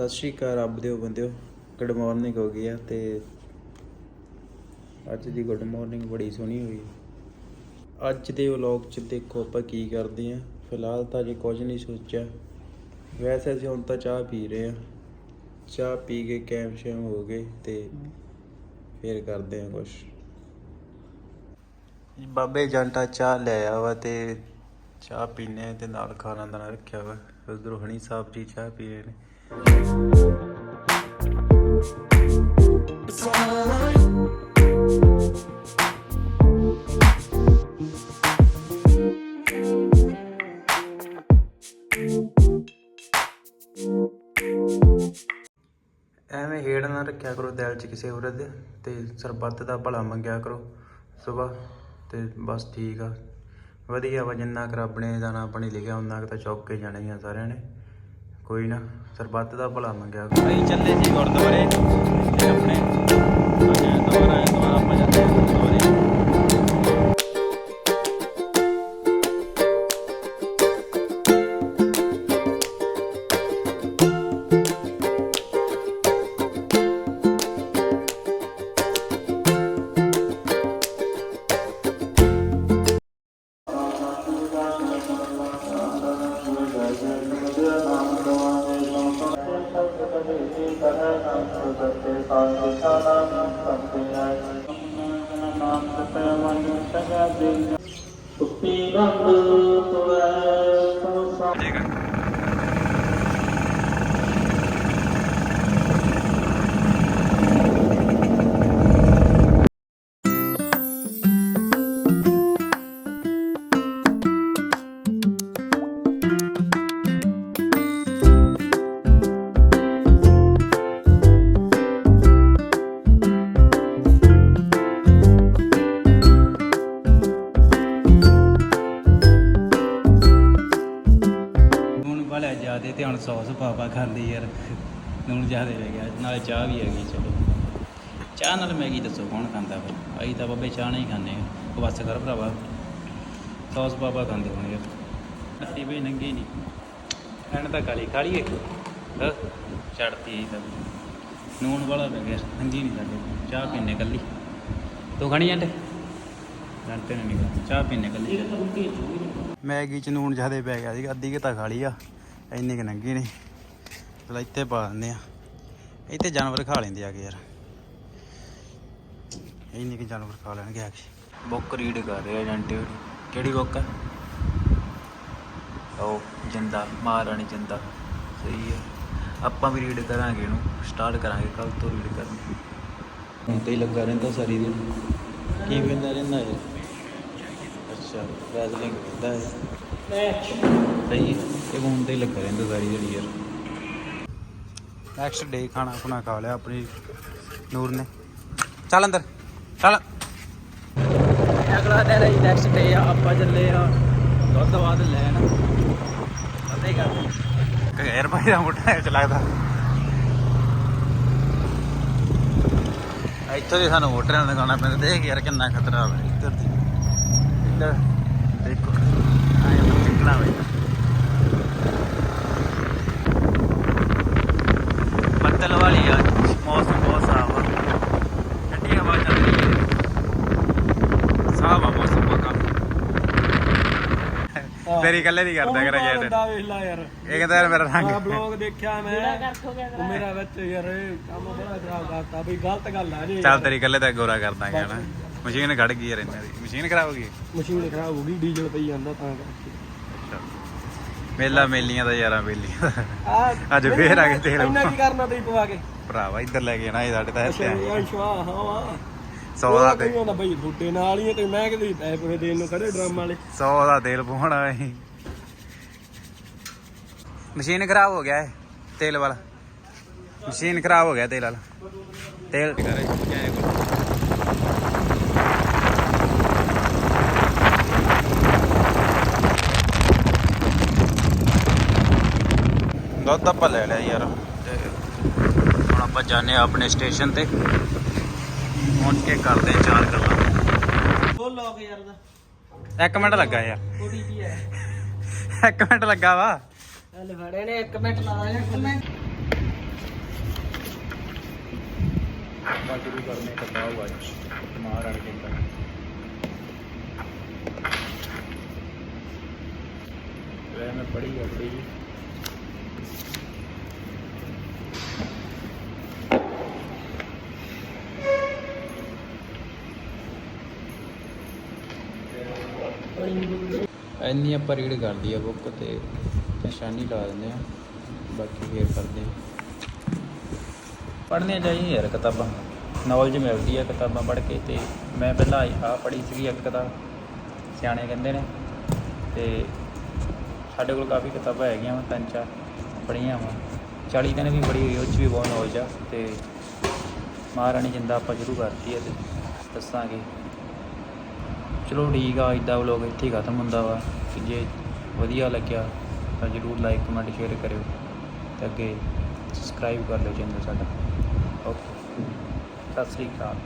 ਸਤਿ ਸ਼੍ਰੀ ਅਕਾਲ ਰੱਬ ਦਿਓ, ਬੰਦਿਓ। ਗੁੱਡ ਮਾਰਨਿੰਗ ਹੋ ਗਈ ਆ ਤੇ ਅੱਜ ਦੀ ਗੁੱਡ ਮਾਰਨਿੰਗ ਬੜੀ ਸੋਹਣੀ ਹੋਈ। ਅੱਜ ਦੇ ਵਲੌਗ 'ਚ ਦੇਖੋ ਆਪਾਂ ਕੀ ਕਰਦੇ ਆ। ਫਿਲਹਾਲ ਤਾਂ ਜੇ ਕੁਝ ਨਹੀਂ ਸੋਚਿਆ। ਵੈਸੇ ਅਸੀਂ ਹੁਣ ਤਾਂ ਚਾਹ ਪੀ ਰਹੇ ਆ। ਚਾਹ ਪੀ ਕੇ ਕੈਮ ਸ਼ੈਮ ਹੋ ਗਏ ਤੇ ਫੇਰ ਕਰਦੇ ਆ ਕੁਝ ਬਾਬੇ ਜੰਟਾ ਚਾਹ ਲੈ ਆਇਆ ਵਾ ਤੇ ਚਾਹ ਪੀਨੇ ਆ ਤੇ ਨਾਲ ਖਾਣਾ ਦਾਣਾ ਰੱਖਿਆ ਵਾ। ਉਧਰੋਂ ਹਣੀ ਸਾਹਿਬ ਜੀ ਚਾਹ ਪੀ ਰਹੇ ਨੇ। ਐਵੇਂ ਹੇੜ ਨਾ ਰੱਖਿਆ ਕਰੋ ਦਿਲ 'ਚ ਕਿਸੇ ਔਰਤ ਦੇ ਤੇ ਸਰਬੱਤ ਦਾ ਭਲਾ ਮੰਗਿਆ ਕਰੋ ਸਵੇਰ ਤੇ ਬਸ ਠੀਕ ਆ। ਵਧੀਆ ਵਾ ਜਿੰਨਾ ਕਰ ਆਪਣੇ ਜਾਣਾ ਆਪਣੀ ਲਿਖਿਆ ਉਹਨਾਂ ਤਾਂ ਚੌਕ ਕੇ ਜਾਣਾ ਹੀ ਆ ਸਾਰਿਆਂ ਨੇ। ਕੋਈ ਨਾ ਸਰਬੱਤ ਦਾ ਭਲਾ ਮੰਗਿਆ। ਕਰੋ ਅਸੀਂ ਚੱਲੇ ਸੀ ਗੁਰਦੁਆਰੇ ਤੇ ਆਪਣੇ ਹੁਣ ਜਿਆਦੇ ਤੇ ਹੁਣ ਪਾਪਾ ਖਾਂਦੇ ਯਾਰ। ਨੂਣ ਜਿਆਦੇ ਪੈ ਗਿਆ। ਨਾਲੇ ਚਾਹ ਵੀ ਹੈਗੀ, ਚਲੋ। ਚਾਹ ਨਾਲ ਮੈਗੀ ਦੱਸੋ, ਕੌਣ ਖਾਂਦਾ ਵਾ ਅਸੀਂ ਤਾਂ ਬਾਬੇ ਚਾਹ ਨਹੀਂ ਖਾਂਦੇ ਉਹ ਬਸ ਕਰ ਭਰਾਵਾ। ਸੌਸ ਪਾਪਾ ਖਾਂਦੇ ਹੋਣ ਯਾਰ। ਅੱਤੀ ਬਈ ਨੰਗੀ ਨਹੀਂ। ਐਨ ਤਾਂ ਕਾਲੀ ਕਾਲੀ ਹੈ ਹਾਂ? ਛੱਡਤੀ ਤਾਂ। ਨੂਣ ਵਾਲਾ ਪੈ ਗਿਆ। ਨੰਗੀ ਨਹੀਂ ਸਾਡੇ। ਚਾਹ ਪੀਣੇ ਕੱਲੀ। ਤੂੰ ਖਾਣੀ ਜਾਂਦੇ ਲੜਤੇ ਨਹੀਂ ਚਾਹ ਪੀਣੇ ਕੱਲੀ। ਮੈਗੀ ਚ ਨੂਣ ਜ਼ਿਆਦੇ ਪੈ ਗਿਆ ਸੀ ਅੱਧੀ ਕਿ ਤਾਂ ਖਾ ਲਈ ਆ। ਇੰਨੀ ਕਿ ਨੰਗੀ ਨਹੀਂ ਚਲ ਇੱਥੇ ਪਾ ਦਿੰਦੇ ਆ। ਇੱਥੇ ਜਾਨਵਰ ਖਾ ਲੈਂਦੇ ਆ ਕੇ ਯਾਰ। ਇੰਨੀ ਕਿ ਜਾਨਵਰ ਖਾ ਲੈਣਗੇ ਆ ਕੇ। ਬੁੱਕ ਰੀਡ ਕਰ ਰਹੇ ਏਜੰਟ ਕਿਹੜੀ ਬੁੱਕ ਹੈ ਉਹ ਜਿੰਦਾ, ਮਹਾਰਾਣੀ ਜਿੰਦਾ। ਸਹੀ ਹੈ ਆਪਾਂ ਵੀ ਰੀਡ ਕਰਾਂਗੇ ਇਹਨੂੰ। ਸਟਾਰਟ ਕਰਾਂਗੇ ਕੱਲ ਤੋਂ ਰੀਡ ਕਰਨੀ। ਹੁਣ ਤੇ ਲੱਗਾ ਰਹਿੰਦਾ ਸਾਰੀ ਦਿਨ। ਕੀ ਕਹਿੰਦਾ ਰਹਿੰਦਾ ਇਹ? ਅੱਛਾ ਰੈਸਲਿੰਗ ਕਰਦਾ ਹੈ ਸਹੀ ਇਹ ਹੁਣ ਤੇ ਲੱਗਾ ਰਹਿੰਦਾ ਸਾਰੀ ਦਿਨ ਯਾਰ। ਨੈਕਸਟ ਡੇ ਖਾਣਾ ਖੁਣਾ ਖਾ ਲਿਆ ਆਪਣੀ ਨੂਰ ਨੇ। ਚੱਲ ਅੰਦਰ ਚੱਲ। ਅਗਲਾ ਦਿਨ ਹੈ ਨੈਕਸਟ ਡੇ ਆ ਆਪਾਂ ਚੱਲੇ ਆ ਦੁੱਧ ਬਾਅਦ ਲੈਣ ਅੱਧੇ ਕਰ ਗੈਰ ਭਾਈ ਦਾ ਮੋਟਾ ਚ ਲੱਗਦਾ। ਇੱਥੋਂ ਦੀ ਸਾਨੂੰ ਹੋਟਲਾਂ ਦਾ ਗਾਣਾ ਪੈਂਦਾ ਦੇਖ ਯਾਰ ਕਿੰਨਾ ਖਤਰਾ ਹੈ ਇੱਧਰ ਦੀ। ਇੱਧਰ ਦੇਖੋ। ਵੇ ਬੱਦਲ ਵਾਲੀ ਆ ਮੌਸਮ ਬਹੁਤ ਸਾਫ਼ ਆ। ਠੰਡੀ ਹਵਾ ਚੱਲ ਰਹੀ ਹੈ। ਸਾਫ਼ ਆ ਮੌਸਮ ਪੱਕਾ। ਤੇਰੀ ਇਕੱਲੇ ਦੀ ਕਰਦਾ ਕਰਾਂ ਯਾਰ। ਬੰਦਾ ਵੇਖ ਲਾ ਯਾਰ। ਇਹ ਕਹਿੰਦਾ ਯਾਰ ਮੇਰਾ ਆ ਰੰਗ ਬਲੌਗ ਦੇਖਿਆ ਮੈਂ। ਉਹ ਮੇਰਾ ਵਿੱਚ ਯਾਰ ਕੰਮ ਬੜਾ ਖਰਾਬ ਕਰਤਾ ਬਈ ਗਲਤ ਗੱਲ ਆ ਜੇ। ਚੱਲ ਤੇਰੀ ਇਕੱਲੇ ਤਾਂ ਗੋਰਾ ਕਰ ਦਾਂਗੇ ਹਨਾ। ਮਸ਼ੀਨ ਖੜ ਗਈ ਯਾਰ ਇਹਨਾਂ ਦੀ। ਮਸ਼ੀਨ ਖਰਾਬ ਹੋ ਗਈ। ਮਸ਼ੀਨ ਖਰਾਬ ਹੋ ਗਈ ਡੀਜ਼ਲ ਪਈ ਜਾਂਦਾ ਤਾਂ ਕਰਕੇ। ਮੇਲਾ ਮੇਲੀਆਂ ਦਾ ਯਾਰਾਂ ਮੇਲੀਆਂ ਦਾ। ਆ ਅੱਜ ਫੇਰ ਆ ਗਏ ਤੇਲ ਇੰਨਾ ਕੀ ਕਰਨਾ ਤੁਸੀਂ ਪਵਾ ਕੇ? ਭਰਾਵਾ ਇੱਧਰ ਲੈ ਕੇ ਜਾਣਾ ਇਹ ਸਾਡੇ ਤਾਂ ਇੱਥੇ ਅੱਛਾ ਹਾਂ ਸੌ ਦਾ ਤੇ ਤੇ ਬਈ ਬੁੱਟੇ ਨਾਲ ਹੀ ਆ ਤੇ ਮੈਂ ਕਿਤੇ ਪੈਸੇ ਪੂਰੇ ਦੇਣ ਨੂੰ ਖੜੇ ਡਰਮ ਵਾਲੇ। 100 ਦਾ ਤੇਲ ਪਵਾਉਣਾ ਅਸੀਂ। ਮਸ਼ੀਨ ਖਰਾਬ ਹੋ ਗਿਆ ਹੈ ਤੇਲ ਵਾਲਾ। ਮਸ਼ੀਨ ਖਰਾਬ ਹੋ ਗਿਆ ਤੇਲ ਵਾਲਾ। ਤੇਲ ਕਰੇ ਦੁੱਧ ਆਪਾਂ ਲੈ ਲਿਆ ਯਾਰ। ਹੁਣ ਆਪਾਂ ਜਾਣੇ ਆਪਣੇ ਸਟੇਸ਼ਨ ਤੇ। ਪਹੁੰਚ ਕੇ ਕਰਦੇ ਚਾਰ ਗੱਲਾਂ। ਬੋਲ ਲੋਗ ਯਾਰ ਦਾ 1 ਮਿੰਟ ਲੱਗਾ ਯਾਰ। ਥੋੜੀ ਜੀ ਹੈ? 1 ਮਿੰਟ ਲੱਗਾ ਵਾ। ਲੈ ਫੜੇ ਨੇ 1 ਮਿੰਟ ਲਾਦਾ ਯਾਰ ਕਮੈਂਟ ਆਪਾਂ ਸ਼ੁਰੂ ਕਰਨੇ ਕੱਟਾ ਹੋਇਆ ਮਾਰ ਅੜ ਕੇ ਤਾਂ ਮੈਂ ਪੜੀ ਆ ਪੜੀ ਇੰਨੀ ਆਪਾਂ ਰੀਡ ਕਰਦੀ ਆ ਬੁੱਕ ਤੇ, ਨਿਸ਼ਾਨੀ ਲਾ ਦਿੰਦੇ ਆ, ਬਾਕੀ ਫੇਰ ਕਰਦੇ ਪੜ੍ਹਨੀਆਂ ਚਾਹੀਦੀਆਂ ਯਾਰ ਕਿਤਾਬਾਂ। ਨੌਲੇਜ ਮਿਲਦੀ ਆ ਕਿਤਾਬਾਂ ਪੜ੍ਹ ਕੇ ਤੇ ਮੈਂ ਪਹਿਲਾਂ ਆ ਪੜ੍ਹੀ ਸੀਗੀ ਇੱਕ ਕਿਤਾਬ, ਸਿਆਣੇ ਕਹਿੰਦੇ ਨੇ, ਤੇ ਸਾਡੇ ਕੋਲ ਕਾਫੀ ਕਿਤਾਬਾਂ ਹੈਗੀਆਂ ਵਾ, ਤਿੰਨ ਚਾਰ ਪੜ੍ਹੀਆਂ ਵਾ। 40 ਦਿਨ ਵੀ ਪੜ੍ਹੀ ਹੋਈ ਉਹ 'ਚ ਵੀ ਬਹੁਤ ਨੌਲੇਜ ਆ ਤੇ ਮਹਾਰਾਣੀ ਜਿੰਦਾ ਆਪਾਂ ਸ਼ੁਰੂ ਕਰਤੀ ਹੈ ਤੇ ਦੱਸਾਂਗੇ। ਚਲੋ ਠੀਕ ਆ ਇਦਾਂ ਵਲੋਗ ਇੱਥੇ ਹੀ ਖਤਮ ਹੁੰਦਾ ਵਾ ਕਿ ਜੇ ਵਧੀਆ ਲੱਗਿਆ ਤਾਂ ਜਰੂਰ ਲਾਈਕ ਕਮੈਂਟ ਸ਼ੇਅਰ ਕਰਿਓ, ਤੇ ਅੱਗੇ ਸਬਸਕ੍ਰਾਈਬ ਕਰ ਲਿਓ ਚੈਨਲ ਸਾਡਾ। ਓਕੇ ਸਤਿ ਸ੍ਰੀ ਅਕਾਲ।